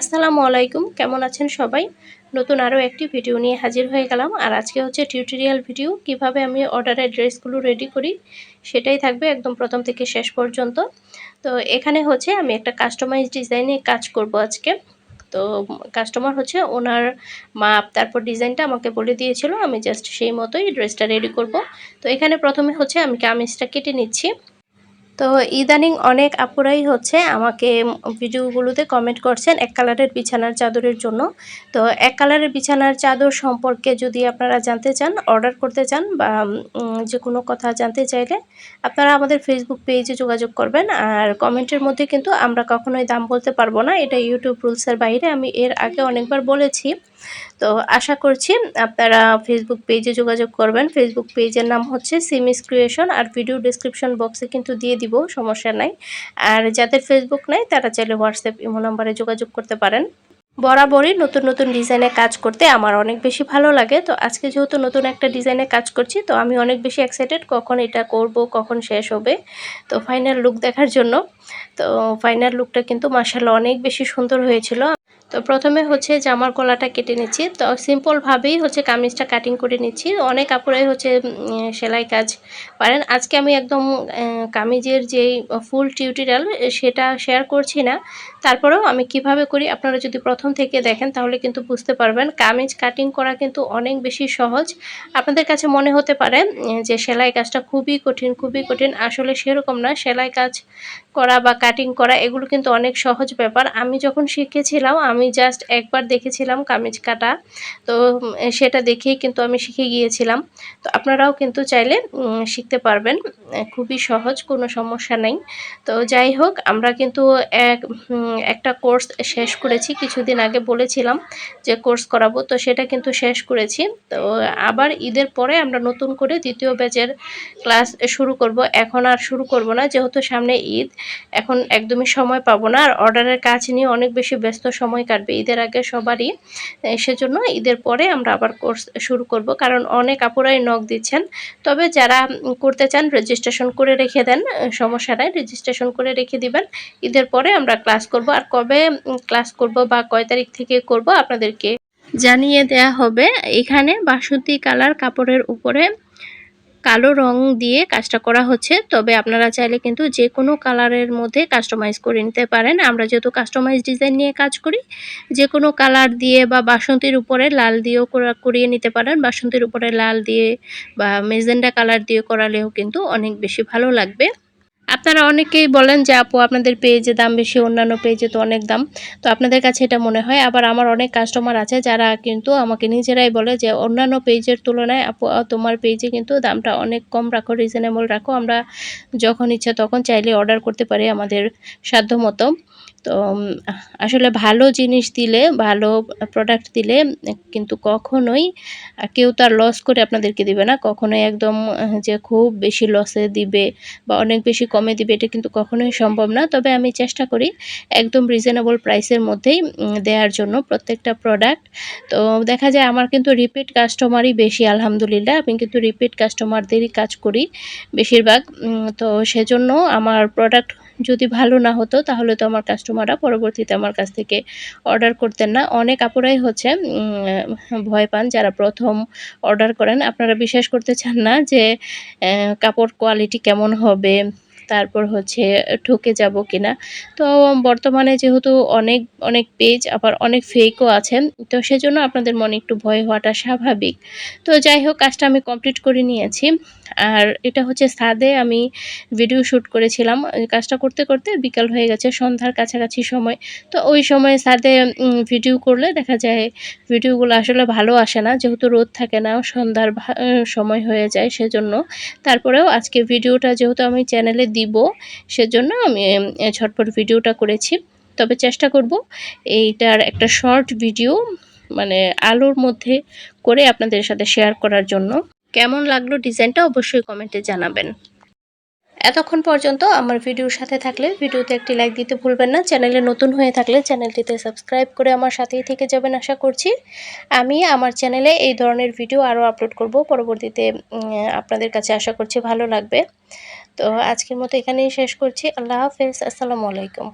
আসসালামু আলাইকুম, কেমন আছেন সবাই? নতুন আরও একটি ভিডিও নিয়ে হাজির হয়ে গেলাম। আর আজকে হচ্ছে টিউটোরিয়াল ভিডিও কীভাবে আমি অর্ডারের ড্রেসগুলো রেডি করি, সেটাই থাকবে একদম প্রথম থেকে শেষ পর্যন্ত। তো এখানে হচ্ছে আমি একটা কাস্টমাইজ ডিজাইনে কাজ করব আজকে। তো কাস্টমার হচ্ছে ওনার মাপ, তারপর ডিজাইনটা আমাকে বলে দিয়েছিল, আমি জাস্ট সেই মতোই ড্রেসটা রেডি করব। তো এখানে প্রথমে হচ্ছে আমি কামিজটা কেটে নিচ্ছি। তো ইদানিং অনেক আপুরাই হচ্ছে আমাকে ভিডিওগুলোতে কমেন্ট করছেন এক কালারের বিছানার চাদরের জন্য। তো এক কালারের বিছানার চাদর সম্পর্কে যদি আপনারা জানতে চান অর্ডার করতে চান বা যে কোনো কথা জানতে চাইলে আপনারা আমাদের ফেসবুক পেজে যোগাযোগ করবেন। আর কমেন্টের মধ্যে কিন্তু আমরা কখনোই দাম বলতে পারব না। এটা ইউটিউব রুলসের বাইরে। আমি এর আগে অনেকবার বলেছি তো আশা করছি আপনারা ফেসবুক পেজে যোগাযোগ করবেন। ফেসবুক পেজের নাম হচ্ছে সিমিস ক্রিয়েশন আর ভিডিও ডিসক্রিপশন বক্সে কিন্তু দিয়ে দিব, সমস্যা নাই। আর যাদের ফেসবুক নাই, তারা চাইলে হোয়াটসঅ্যাপ ইমো নাম্বারে যোগাযোগ করতে পারেন। বরাবরই নতুন নতুন ডিজাইনে কাজ করতে আমার অনেক বেশি ভালো লাগে। তো আজকে যেহেতু নতুন একটা ডিজাইনে কাজ করছি, তো আমি অনেক বেশি এক্সাইটেড কখন এটা করব, কখন শেষ হবে। তো ফাইনাল লুক দেখার জন্য। তো ফাইনাল লুকটা কিন্তু মার্শাল্লাহ অনেক বেশি সুন্দর হয়েছিল। তো প্রথমে হচ্ছে জামার গলাটা কেটে নিচ্ছি। তো সিম্পলভাবেই হচ্ছে কামিজটা কাটিং করে নিচ্ছি। অনেক কাপড়ে হচ্ছে সেলাই কাজ পারেন। আজকে আমি একদম কামিজের যেই ফুল টিউটোরিয়াল সেটা শেয়ার করছি না। তারপরেও আমি কীভাবে করি আপনারা যদি প্রথম থেকে দেখেন তাহলে কিন্তু বুঝতে পারবেন। কামিজ কাটিং করা কিন্তু অনেক বেশি সহজ। আপনাদের কাছে মনে হতে পারে যে সেলাই কাজটা খুবই কঠিন খুবই কঠিন। আসলে সেরকম না। সেলাই কাজ করা বা কাটিং করা এগুলো কিন্তু অনেক সহজ ব্যাপার। আমি যখন শিখেছিলাম, আমি জাস্ট একবার দেখেছিলাম কামিজ কাটা। তো সেটা দেখেই কিন্তু আমি শিখে গিয়েছিলাম। তো আপনারাও কিন্তু চাইলে শিখতে পারবেন। খুবই সহজ, কোনো সমস্যা নেই। তো যাই হোক, আমরা কিন্তু এক একটা কোর্স শেষ করেছি। কিছুদিন আগে বলেছিলাম যে কোর্স করাবো, তো সেটা কিন্তু শেষ করেছি। তো আবার ঈদের পরে আমরা নতুন করে দ্বিতীয় ব্যাচের ক্লাস শুরু করব। এখন আর শুরু করব না, যেহেতু সামনে ঈদ। এখন একদমই সময় পাবো না। আর অর্ডারের কাজ নিয়ে অনেক বেশি ব্যস্ত সময় কাটবে। ঈদের আগে সবারই সেজন্য ঈদের পরে আমরা আবার কোর্স শুরু করব। কারণ অনেক আপুরাই নখ দিচ্ছেন। তবে যারা করতে চান রেজিস্ট্রেশন করে রেখে দেন সমস্যা নাই। রেজিস্ট্রেশন করে রেখে দিবেন। ঈদের পরে আমরা ক্লাস করব। আর কবে ক্লাস করব বা কয় তারিখ থেকে করব, আপনাদেরকে জানিয়ে দেয়া হবে। এখানে বাসন্তী কালার কাপড়ের উপরে কালো রং দিয়ে কাজটা করা হচ্ছে। তবে আপনারা চাইলে কিন্তু যে কোনো কালারের মধ্যে কাস্টমাইজ করে নিতে পারেন। আমরা যেহেতু কাস্টমাইজ ডিজাইন নিয়ে কাজ করি যে কোনো কালার দিয়ে বা বাসন্তীর উপরে লাল দিয়েও করিয়ে নিতে পারেন। বাসন্তীর উপরে লাল দিয়ে বা মেজেন্ডা কালার দিয়ে করালেও কিন্তু অনেক বেশি ভালো লাগবে। আপনারা অনেকেই বলেন যে, আপু, আপনাদের পেজে দাম বেশি, অন্যান্য পেজে তো অনেক দাম। তো আপনাদের কাছে এটা মনে হয়। আবার আমার অনেক কাস্টমার আছে যারা কিন্তু আমাকে নিজেরাই বলে যে, অন্যান্য পেজের তুলনায়, আপু তোমার পেজে কিন্তু দামটা অনেক কম রাখো রিজনেবল রাখো। আমরা যখন ইচ্ছা তখন চাইলে অর্ডার করতে পারি আমাদের সাধ্য মতো তো আসলে ভালো জিনিস দিলে, ভালো প্রোডাক্ট দিলে, কিন্তু কখনোই কেউ তার লস করে আপনাদেরকে দিবে না। কখনোই একদম যে খুব বেশি লসে দিবে বা অনেক বেশি কমে দিবে, এটা কিন্তু কখনোই সম্ভব না। তবে আমি চেষ্টা করি একদম রিজনেবল প্রাইসের মধ্যেই দেওয়ার জন্য প্রত্যেকটা প্রোডাক্ট তো, দেখা যায় আমার কিন্তু রিপিট কাস্টমারই বেশি, আলহামদুলিল্লাহ। আমি কিন্তু রিপিট কাস্টমারদেরই কাজ করি বেশিরভাগ তো সেজন্য আমার প্রোডাক্ট যদি ভালো না হতো, তাহলে তো আমার কাস্টমাররা পরবর্তীতে আমার কাছ থেকে অর্ডার করতেন না। অনেক আপুরাই হচ্ছে ভয় পান যারা প্রথম অর্ডার করেন। আপনারা বিশ্বাস করতে চান না যে কাপড় কোয়ালিটি কেমন হবে তারপর হচ্ছে ঠকে যাব কিনা। তো বর্তমানে যেহেতু অনেক অনেক পেজ আবার অনেক ফেকও আছেন, তো সেজন্য আপনাদের মনে একটু ভয় হওয়াটা স্বাভাবিক। তো যাই হোক, কাজটা আমি কমপ্লিট করে নিয়েছি। আর এটা হচ্ছে সাদে আমি ভিডিও শ্যুট করেছিলাম। কাজটা করতে করতে বিকাল হয়ে গেছে, সন্ধ্যার কাছাকাছি সময়। তো ওই সময় সাদে ভিডিও করলে দেখা যায় ভিডিওগুলো আসলে ভালো আসে না। যেহেতু রোদ থাকে না, সন্ধ্যার সময় হয়ে যায় সেজন্য। তারপরেও আজকে ভিডিওটা যেহেতু আমি চ্যানেলে দিব। সেজন্য আমি ঝটপট ভিডিওটা করেছি। তবে চেষ্টা করব এইটার একটা শর্ট ভিডিও মানে আলোর মধ্যে করে আপনাদের সাথে শেয়ার করার জন্য। কেমন লাগল ডিজাইনটা অবশ্যই কমেন্টে জানাবেন। এতক্ষণ পর্যন্ত আমার ভিডিওর সাথে থাকলে ভিডিওতে একটি লাইক দিতে ভুলবেন না। চ্যানেলে নতুন হয়ে থাকলে চ্যানেলটিতে সাবস্ক্রাইব করে আমার সাথেই থেকে যাবেন আশা করছি। আমি আমার চ্যানেলে এই ধরনের ভিডিও আরও আপলোড করব। পরবর্তীতে আপনাদের কাছে আশা করছি ভালো লাগবে। তো আজকের মতো এখানেই শেষ করছি। আল্লাহ হাফেজ। আসসালামু আলাইকুম।